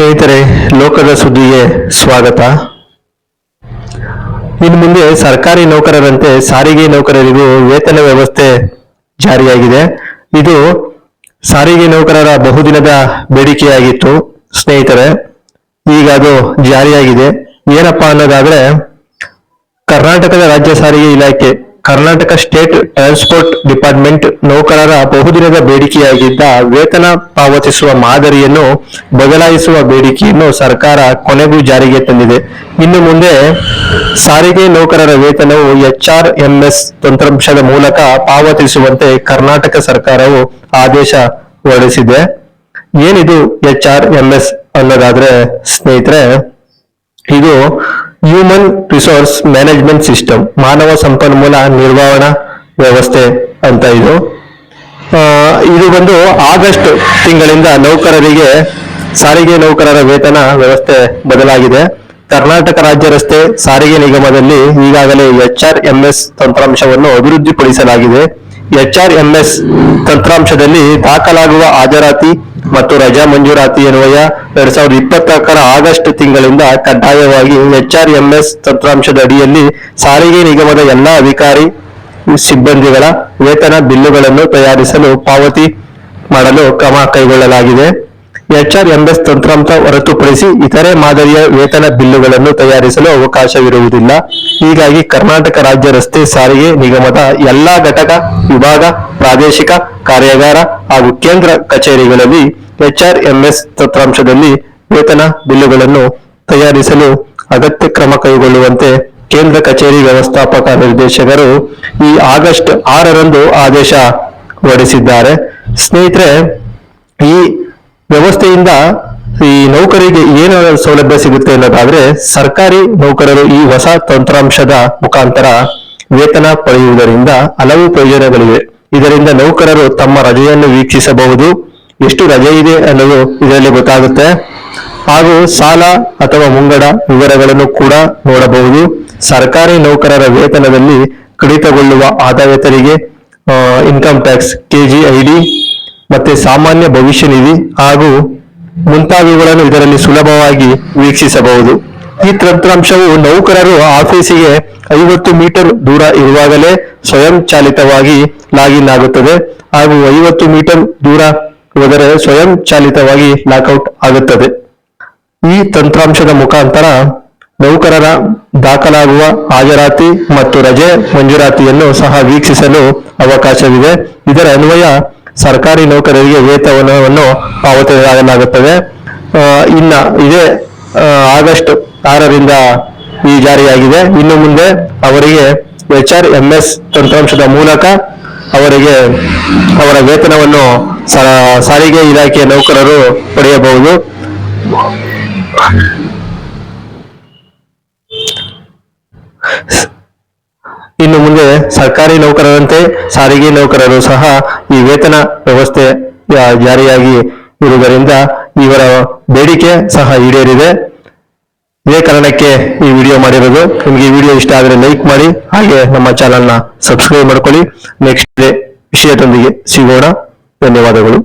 ಸ್ನೇಹಿತರೆ, ಲೋಕದ ಸುದ್ದಿಗೆ ಸ್ವಾಗತ. ಇನ್ನು ಮುಂದೆ ಸರ್ಕಾರಿ ನೌಕರರಂತೆ ಸಾರಿಗೆ ನೌಕರರಿಗೂ ವೇತನ ವ್ಯವಸ್ಥೆ ಜಾರಿಯಾಗಿದೆ. ಇದು ಸಾರಿಗೆ ನೌಕರರ ಬಹುದಿನದ ಬೇಡಿಕೆಯಾಗಿತ್ತು, ಸ್ನೇಹಿತರೆ. ಈಗ ಅದು ಜಾರಿಯಾಗಿದೆ. ಏನಪ್ಪಾ ಅನ್ನೋದಾದ್ರೆ, ಕರ್ನಾಟಕದ ರಾಜ್ಯ ಸಾರಿಗೆ ಇಲಾಖೆ ಕರ್ನಾಟಕ ಸ್ಟೇಟ್ ಟ್ರಾನ್ಸ್ಪೋರ್ಟ್ ಡಿಪಾರ್ಟ್ಮೆಂಟ್ ನೌಕರರ ಬಹುದಿನದ ಬೇಡಿಕೆಯಾಗಿದ್ದ ವೇತನ ಪಾವತಿಸುವ ಮಾದರಿಯನ್ನು ಬದಲಾಯಿಸುವ ಬೇಡಿಕೆಯನ್ನು ಸರ್ಕಾರ ಕೊನೆಗೂ ಜಾರಿಗೆ ತಂದಿದೆ. ಇನ್ನು ಮುಂದೆ ಸಾರಿಗೆ ನೌಕರರ ವೇತನವು ಎಚ್ಆರ್ ಎಂಎಸ್ ತಂತ್ರಾಂಶದ ಮೂಲಕ ಪಾವತಿಸುವಂತೆ ಕರ್ನಾಟಕ ಸರ್ಕಾರವು ಆದೇಶ ಹೊರಡಿಸಿದೆ. ಏನಿದು ಎಚ್ ಆರ್ ಎಂಎಸ್ ಅನ್ನೋದಾದ್ರೆ ಸ್ನೇಹಿತರೆ, ಇದು ಹ್ಯೂಮನ್ ರಿಸೋರ್ಸ್ ಮ್ಯಾನೇಜ್ಮೆಂಟ್ ಸಿಸ್ಟಮ್ ಮಾನವ ಸಂಪನ್ಮೂಲ ನಿರ್ವಹಣಾ ವ್ಯವಸ್ಥೆ ಅಂತ ಇದು. ಇದು ಬಂದು ಆಗಸ್ಟ್ ತಿಂಗಳಿಂದ ನೌಕರರಿಗೆ ಸಾರಿಗೆ ನೌಕರರ ವೇತನ ವ್ಯವಸ್ಥೆ ಬದಲಾಗಿದೆ. ಕರ್ನಾಟಕ ರಾಜ್ಯ ರಸ್ತೆ ಸಾರಿಗೆ ನಿಗಮದಲ್ಲಿ ಈಗಾಗಲೇ ಎಚ್ ಆರ್ ಎಂಎಸ್ ತಂತ್ರಾಂಶವನ್ನು ಅಭಿವೃದ್ಧಿಪಡಿಸಲಾಗಿದೆ. ಎಚ್ ಆರ್ ಎಂಎಸ್ ತಂತ್ರಾಂಶದಲ್ಲಿ ದಾಖಲಾಗುವ ಹಾಜರಾತಿ ಮತ್ತು ರಜಾ ಮಂಜೂರಾತಿ ಅನ್ವಯ ಎರಡ್ ಸಾವಿರದ ಇಪ್ಪತ್ನಾಲ್ಕರ ಆಗಸ್ಟ್ ತಿಂಗಳಿಂದ ಕಡ್ಡಾಯವಾಗಿ ಎಚ್ ಆರ್ ಎಂಎಸ್ ತಂತ್ರಾಂಶದ ಅಡಿಯಲ್ಲಿ ಸಾರಿಗೆ ನಿಗಮದ ಎಲ್ಲಾ ಅಧಿಕಾರಿ, ಸಿಬ್ಬಂದಿಗಳ ವೇತನ, ಬಿಲ್ಲುಗಳನ್ನು ತಯಾರಿಸಲು ಪಾವತಿ ಮಾಡಲು ಕ್ರಮ ಕೈಗೊಳ್ಳಲಾಗಿದೆ. ಎಚ್ ಆರ್ ಎಂಎಸ್ ತಂತ್ರಾಂಶ ಹೊರತುಪಡಿಸಿ ಇತರೆ ಮಾದರಿಯ ವೇತನ ಬಿಲ್ಲುಗಳನ್ನು ತಯಾರಿಸಲು ಅವಕಾಶವಿರುವುದಿಲ್ಲ. ಹೀಗಾಗಿ ಕರ್ನಾಟಕ ರಾಜ್ಯ ರಸ್ತೆ ಸಾರಿಗೆ ನಿಗಮದ ಎಲ್ಲಾ ಘಟಕ, ವಿಭಾಗ, ಪ್ರಾದೇಶಿಕ ಕಾರ್ಯಾಗಾರ ಹಾಗೂ ಕೇಂದ್ರ ಕಚೇರಿಗಳಲ್ಲಿ ಎಚ್ ಆರ್ ಎಂಎಸ್ ತಂತ್ರಾಂಶದಲ್ಲಿ ವೇತನ ಬಿಲ್ಲುಗಳನ್ನು ತಯಾರಿಸಲು ಅಗತ್ಯ ಕ್ರಮ ಕೈಗೊಳ್ಳುವಂತೆ ಕೇಂದ್ರ ಕಚೇರಿ ವ್ಯವಸ್ಥಾಪಕ ನಿರ್ದೇಶಕರು ಈ ಆಗಸ್ಟ್ ಆರರಂದು ಆದೇಶ ಹೊರಡಿಸಿದ್ದಾರೆ. ಸ್ನೇಹಿತರೆ, ಈ ವ್ಯವಸ್ಥೆಯಿಂದ ಈ ನೌಕರಿಗೆ ಏನು ಸೌಲಭ್ಯ ಸಿಗುತ್ತೆ ಅನ್ನೋದಾದ್ರೆ ಸರ್ಕಾರಿ ನೌಕರರು ಈ ಹೊಸ ತಂತ್ರಾಂಶದ ಮುಖಾಂತರ ವೇತನ ಪಡೆಯುವುದರಿಂದ ಹಲವು ಪ್ರಯೋಜನಗಳಿವೆ. ಇದರಿಂದ ನೌಕರರು ತಮ್ಮ ರಜೆಯನ್ನು ವೀಕ್ಷಿಸಬಹುದು. ಎಷ್ಟು ರಜೆ ಇದೆ ಅನ್ನೋದು ಇದರಲ್ಲಿ ಗೊತ್ತಾಗುತ್ತೆ. ಹಾಗೂ ಸಾಲ ಅಥವಾ ಮುಂಗಡ ವಿವರಗಳನ್ನು ಕೂಡ ನೋಡಬಹುದು. ಸರ್ಕಾರಿ ನೌಕರರ ವೇತನದಲ್ಲಿ ಕಡಿತಗೊಳ್ಳುವ ಆದಾಯ ತೆರಿಗೆ ಇನ್ಕಮ್ ಟ್ಯಾಕ್ಸ್ ಕೆಜಿಐಡಿ ಮತ್ತೆ ಸಾಮಾನ್ಯ ಭವಿಷ್ಯ ನಿಧಿ ಹಾಗೂ ಮುಂತಾದವುಗಳನ್ನು ಇದರಲ್ಲಿ ಸುಲಭವಾಗಿ ವೀಕ್ಷಿಸಬಹುದು. ಈ ತಂತ್ರಾಂಶವು ನೌಕರರು ಆಫೀಸಿಗೆ ಐವತ್ತು ಮೀಟರ್ ದೂರ ಇರುವಾಗಲೇ ಸ್ವಯಂ ಚಾಲಿತವಾಗಿ ಲಾಗಿನ್ ಆಗುತ್ತದೆ ಹಾಗೂ ಐವತ್ತು ಮೀಟರ್ ದೂರ ಹೋದರೆ ಸ್ವಯಂ ಚಾಲಿತವಾಗಿ ಲಾಕೌಟ್ ಆಗುತ್ತದೆ. ಈ ತಂತ್ರಾಂಶದ ಮುಖಾಂತರ ನೌಕರರ ದಾಖಲಾಗುವ ಹಾಜರಾತಿ ಮತ್ತು ರಜೆ ಮಂಜೂರಾತಿಯನ್ನು ಸಹ ವೀಕ್ಷಿಸಲು ಅವಕಾಶವಿದೆ. ಇದರ ಅನ್ವಯ ಸರ್ಕಾರಿ ನೌಕರರಿಗೆ ವೇತನವನ್ನು ಪಾವತಿಸಲಾಗುತ್ತದೆ ಇನ್ನ ಇದೇ ಆಗಸ್ಟ್ ಆರರಿಂದ ಈ ಜಾರಿಯಾಗಿದೆ. ಇನ್ನು ಮುಂದೆ ಅವರಿಗೆ ಎಚ್ ಆರ್ ಎಂ ಎಸ್ ತಂತ್ರಾಂಶದ ಮೂಲಕ ಅವರಿಗೆ ಅವರ ವೇತನವನ್ನು ಸಾರಿಗೆ ಇಲಾಖೆಯ ನೌಕರರು ಪಡೆಯಬಹುದು. ಇನ್ನು ಮುಂದೆ ಸರ್ಕಾರಿ ನೌಕರರಂತೆ ಸಾರಿಗೆ ನೌಕರರು ಸಹ ಈ ವೇತನ ವ್ಯವಸ್ಥೆ ಜಾರಿಯಾಗಿ ಇರುವುದರಿಂದ ಇವರ ಬೇಡಿಕೆ ಸಹ ಈಡೇರಿದೆ. ಇದೇ ಕಾರಣಕ್ಕೆ ಈ ವಿಡಿಯೋ ಮಾಡಿರೋದು. ನಿಮಗೆ ಈ ವಿಡಿಯೋ ಇಷ್ಟ ಆದರೆ ಲೈಕ್ ಮಾಡಿ, ಹಾಗೆ ನಮ್ಮ ಚಾನಲ್ನ ಸಬ್ಸ್ಕ್ರೈಬ್ ಮಾಡ್ಕೊಳ್ಳಿ. ನೆಕ್ಸ್ಟ್ ಡೇ ವಿಷಯದೊಂದಿಗೆ ಸಿಗೋಣ. ಧನ್ಯವಾದಗಳು.